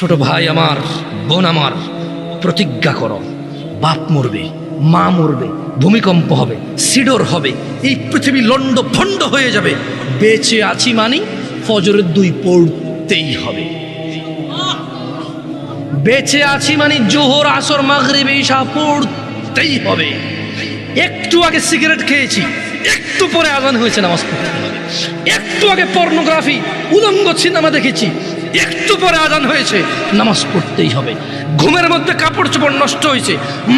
ছোট ভাই আমার, বোন আমার, প্রতিজ্ঞা করো, বাপ মরবে, মা মরবে, ভূমিকম্প হবে, সিডর হবে, এই পৃথিবী লন্ড ভণ্ড হয়ে যাবে। বেঁচে আছি মানি, ফজরের দুই পড়তেই হবে। বেঁচে আছি মানে জোহর, আসর, মাগরিবে, ঈশা পড়তেই হবে। একটু আগে সিগারেট খেয়েছি, একটু পরে আজান হয়েছে নামাজ পড়তে একটু আগে পর্নোগ্রাফি, উলঙ্গ সিনেমা দেখেছি একটু পরে আজান হয়েছে, নামাজ পড়তেই হবে। ঘুমের মধ্যে কাপড় চোপড় নষ্ট হয়েছে।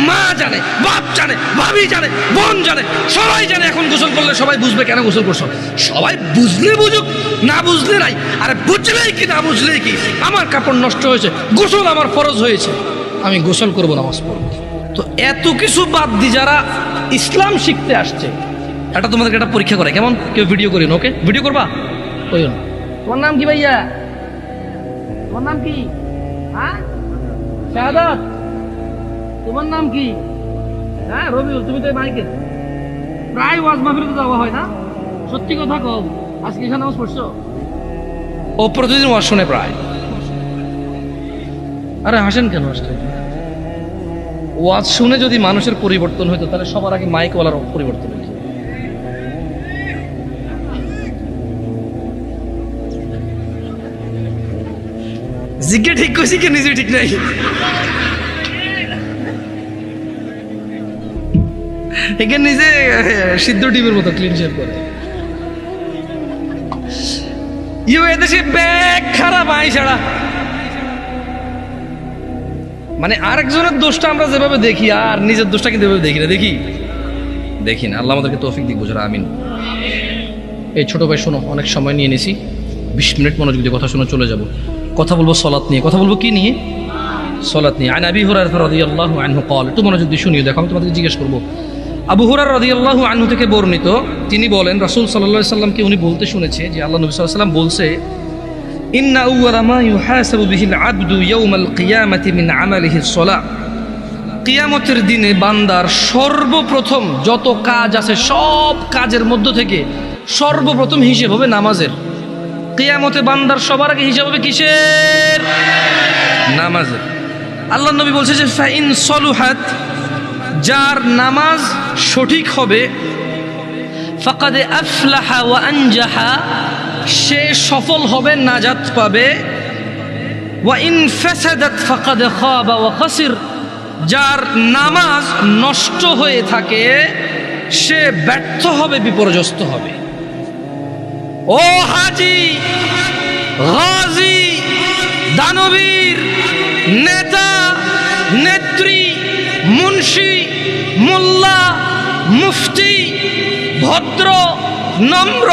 মা জানে, বাপ জানে, ভাবি জানে, বোন জানে, সবাই জানে এখন গোসল করলে সবাই বুঝবে কেন গোসল করছ। সবাই বুঝলে বুঝুক, না বুঝলে নাই। আরে বুঝলেই কি, না বুঝলেই কি? আমার কাপড় নষ্ট হয়েছে, গোসল আমার ফরজ হয়েছে। আমি গোসল করব, নামাজ পড়ব। তো এত কিছু বাদ দি যারা ইসলাম শিখতে আসছে, এটা তোমাদেরকে একটা পরীক্ষা করে। কেমন? কেউ ভিডিও করি ওকে ভিডিও করবা? ওই তোমার নাম কি ভাইয়া? তোমার নাম কি? হ্যাঁ? শাহাদাত, তোমার নাম কি? হ্যাঁ রবিউল, তুমি তো মাইকে। প্রায় ওয়াজ মাহফিলে যাওয়া হয় না? সত্যি কথা কও, আজকে এখানে নামাজ পড়ছো? ও প্রতিদিন ওয়াজ শুনে প্রায়। আরে, হাসেন কেন আসছে ওয়াজ শুনে যদি মানুষের পরিবর্তন হইতো, তাহলে সবার আগে মাইকওয়ালার পরিবর্তন জিজ্ঞে ঠিক করছি কি নিজে ঠিক নাই? নিজে সিদ্ধ টিমের মতো ক্লিন শেভ করে ইউ এদেশে ব্যাগ খারাপ, আই ছাড়া মানে আরেকজনের দোষটা আমরা যেভাবে দেখি, আর নিজের দোষটা কিন্তু দেখি না। দেখি? দেখি না। আল্লাহ আমাদেরকে তৌফিক দিক, বোঝারা, আমিন। এই ছোট ভাই, শোনো, অনেক সময় নিয়ে নিছি। বিশ মিনিট মনোযোগ দিয়ে কথা শুনে, চলে যাব। কথা বলব সলাৎ নিয়ে। কথা বলব কি নিয়ে? সলাৎ নিয়ে। আন আবি হুরার আল্লাহ আনহু কল একটু মনোযোগ দিয়ে শুনিও। দেখো, আমি তোমাদেরকে জিজ্ঞেস করব। আবু হুরার রদিয়াল্লাহ আনহু থেকে বর্ণিত, তিনি বলেন, রাসুল সাল্লা সাল্লামকে উনি বলতে শুনেছে যে আল্লাহ নবী সাল্লাম বলছে, ইন্না উয়ারামা ইউহাসাবু বিহিল আবদু ইয়াউমাল কিয়ামাতি মিন আমালিহি সলা। কিয়ামতের দিনে বান্দার সর্বপ্রথম যত কাজ আছে সব কাজের মধ্য থেকে সর্বপ্রথম হিসেব হবে নামাজের। কিয়ামতে বান্দার সবার আগে হিসাব হবে কিসের? নামাজের। আল্লাহ নবী বলছে যে, ফাইন সলুহাত, যার নামাজ সঠিক হবে, ফাকাদে আফলাহা ওয়া আনজাহা, সে সফল হবে, নাজাত পাবে। ওয়া ইন ফাসাদাত ফাকাদে খাবা ওয়া খাসির, যার নামাজ নষ্ট হয়ে থাকে, সে ব্যর্থ হবে, বিপর্যস্ত হবে। ও হাজি গাজী দানবীর, নেতা, নেত্রী, মুন্সি, মোল্লা, মুফতি, ভদ্র, নম্র,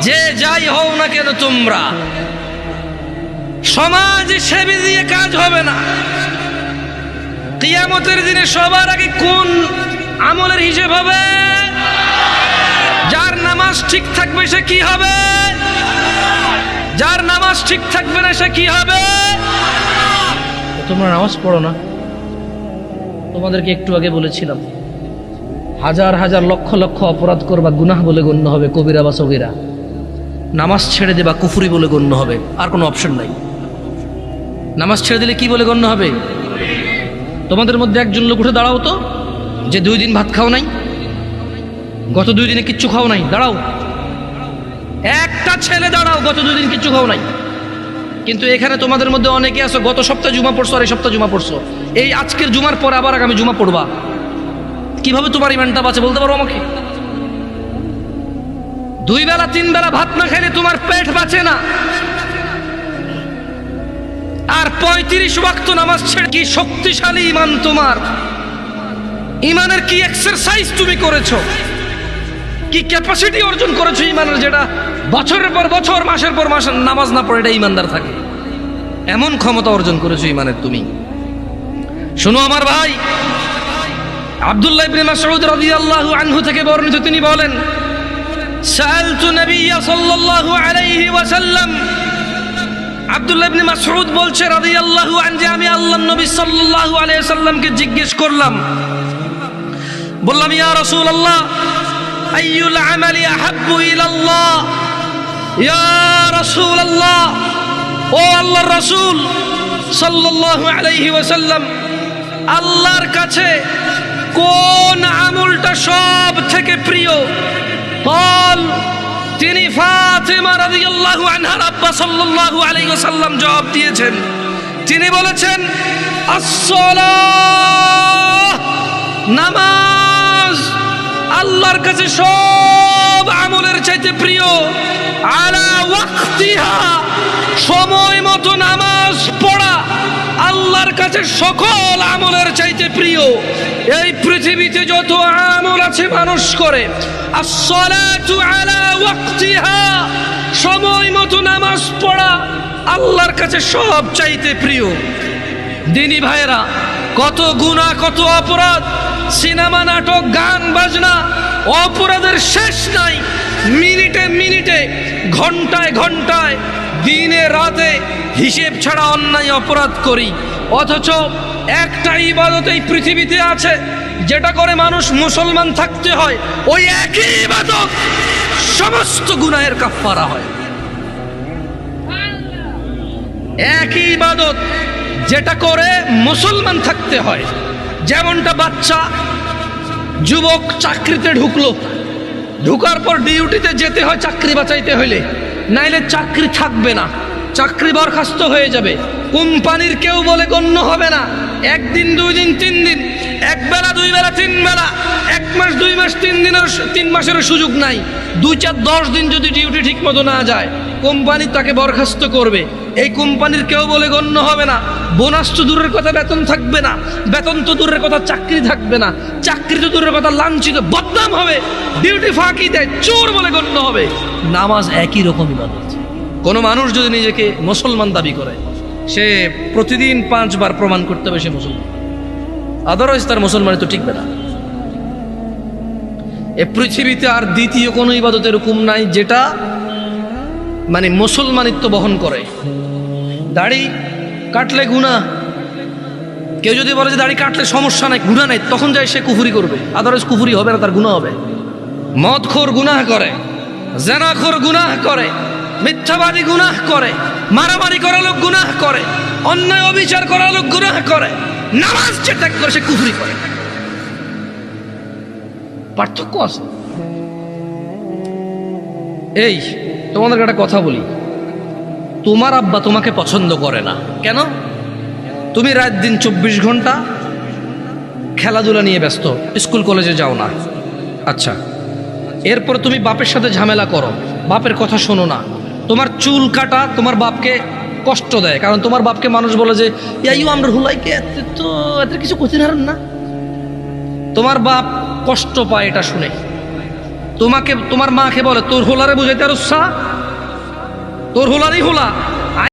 যে যাই হও না কেন তোমরা। সমাজ সেবী দিয়ে কাজ হবে না। কিয়ামতের দিনে সবার আগে কোন আমলের হিসেব হবে? নামাজ ঠিক থাকবে, সে কি হবে? যার নামাজ ঠিক থাকবে না, সে কি হবে? তোমরা নামাজ পড়ো না। তোমাদেরকে একটু আগে বলেছিলাম, হাজার হাজার লক্ষ লক্ষ অপরাধ করবা, গুনাহ বলে গণ্য হবে, কবিরা বা সগিরা। নামাজ ছেড়ে দেবা, কুফুরি বলে গণ্য হবে, আর কোনো অপশন নাই। নামাজ ছেড়ে দিলে কি বলে গণ্য হবে? তোমাদের মধ্যে একজন লোক উঠে দাঁড়াও তো, যে দুই দিন ভাত খাও নাই। গত দুই দিনে কিচ্ছু খাও নাই, দাঁড়াও। একটা ছেলে দাঁড়াও, গত দুই দিন কিচ্ছু খাও নাই। কিন্তু এখানে তোমাদের মধ্যে অনেকে আছো, গত সপ্তাহে জুমা পড়ছো আর এই সপ্তাহে জুমা পড়ছো। এই আজকের জুমার পর আবার আগামী জুমা পড়বা। কীভাবে তোমার ইমানটা বাঁচে বলতে পারো আমাকে? দুই বেলা, তিন বেলা ভাত না খাইলে তোমার পেট বাঁচে না। আর পঁয়ত্রিশ ওয়াক্ত নামাজ ছেড়ে কি শক্তিশালী ইমান তোমার? ইমানের কি এক্সারসাইজ তুমি করেছ? কি ক্যাপাসিটি অর্জন করেছ ইমানের যেটা বছরের পর বছর, মাসের পর মাস নামাজ না পড়ে এটা ইমানদার থাকে? এমন ক্ষমতা অর্জন করেছ ইমানের তুমি। শোনো আমার ভাই, আব্দুল্লাহ ইবনে মাসউদ রাদিয়াল্লাহু আনহু থেকে বর্ণিত তিনি বলেন, সাআলতু নবিয়্য সাল্লাল্লাহু আলাইহি ওয়াসাল্লাম। আব্দুল্লাহ ইবনে মাসউদ বলছে রাদিয়াল্লাহু আন যে আমি আল্লাহর নবী সাল্লাল্লাহু আলাইহি সাল্লামকে জিজ্ঞেস করলাম। বললাম, ইয়া রাসূলুল্লাহ আইয়ুল আমালি আহাব্বু ইলাল্লাহ। ইয়া রাসূলুল্লাহ। ও আল্লাহর রাসূল সাল্লাল্লাহু আলাইহি ওয়াসাল্লাম, আল্লাহর কাছে কোন আমলটা সব থেকে প্রিয়? বল তিনি ফাতেমা সাল্লাল্লাহু আলাইহি জবাব দিয়েছেন। তিনি বলেছেন, আসসালাহ, নামাজ আল্লাহর কাছে সব আমলের চাইতে প্রিয়। আলা ওয়াক্তিহা, সময় মতো নামাজ পড়া আল্লাহর কাছে সকল আমলের চাইতে প্রিয়। এই পৃথিবীতে যত আমল আছে মানুষ করে। আলা ওয়াক্তিহা, সময় মতো নামাজ পড়া আল্লাহর কাছে সব চাইতে প্রিয়। দিনী ভাইরা কত গুণা কত অপরাধ সিনেমা, নাটক, গান, বাজনা, অপরাধের শেষ নাই। মিনিটে মিনিটে, ঘন্টায় ঘন্টায়, দিনে রাতে হিসেব ছাড়া অন্যায় অপরাধ করি। অথচ একটা ইবাদত এই পৃথিবীতে আছে, যেটা করে মানুষ মুসলমান থাকতে হয়। ওই একই ইবাদত সমস্ত গুনাহের কাফারা হয়। একই ইবাদত যেটা করে মুসলমান থাকতে হয়। যেমনটা বাচ্চা যুবক চাকরিতে ঢুকলো, ঢুকার পর ডিউটিতে যেতে হয় চাকরি বাঁচাইতে হইলে। নাইলে চাকরি থাকবে না, চাকরি বরখাস্ত হয়ে যাবে। কোম্পানির কেউ বলে গণ্য হবে না। একদিন, দুই দিন, তিন দিন, এক বেলা, দুই বেলা, তিন বেলা, এক মাস, দুই মাস, তিন দিনের, তিন মাসের সুযোগ নাই। দুই চার দশ দিন যদি ডিউটি ঠিক মতো না যায় কোম্পানি তাকে বরখাস্ত করবে। এই কোম্পানির কেউ বলে গণ্য হবে না। বোনাস তো দূরের কথা, বেতন থাকবে না। বেতন তো দূরের কথা, চাকরি থাকবে না। চাকরি তো দূরের কথা, লাঞ্ছিত, বদনাম হবে। ডিউটি ফাঁকি দেয়, চোর বলে গণ্য হবে। নামাজ একই রকম ইবাদত। কোনো মানুষ যদি নিজেকে মুসলমান দাবি করে, সে প্রতিদিন পাঁচবার প্রমাণ করতে হবে সে মুসলমান। আদারওয়াইজ তার মুসলমানি তো টিকবে না। এ পৃথিবীতে আর দ্বিতীয় কোনো ইবাদত এরকম নাই, যেটা মানে মুসলমানিত্ব বহন করে। দাড়ি কাটলে গুণা কেউ যদি বলে যে দাড়ি কাটলে সমস্যা নাই গুণা নাই, তখন যায় সে কুফুরি করবে। আদারওয়াইজ কুফুরি হবে না, তার গুণা হবে। মদখোর গুনাহ করে, জেনাখোর গুনাহ করে, মিথ্যাবাদী গুনাহ করে, মারামারি করা লোক গুনাহ করে, অন্যায় অবিচার করা লোক গুনাহ করে, নামাজ যে ত্যাগ করে সে কুফুরি করে। পার্থক্য আছে। এই তোমাদেরকে একটা কথা বলি। তোমার আব্বা তোমাকে পছন্দ করে না। কেন? তুমি রাত দিন চব্বিশ ঘণ্টা খেলাধুলা নিয়ে ব্যস্ত। স্কুল, কলেজে যাও না। আচ্ছা। এরপর তুমি বাপের সাথে ঝামেলা করো। বাপের কথা শোনো না। তোমার চুল কাটা তোমার বাপকে কষ্ট দেয়। কারণ তোমার বাপকে মানুষ বলে যে হুলাইকে তো কিছু না। তোমার বাপ কষ্ট পায় এটা শুনে। তোমাকে তোমার মাকে বলে তোর হোলারে বুঝাইতে আর উৎসাহ তোর হোলারই হোলা।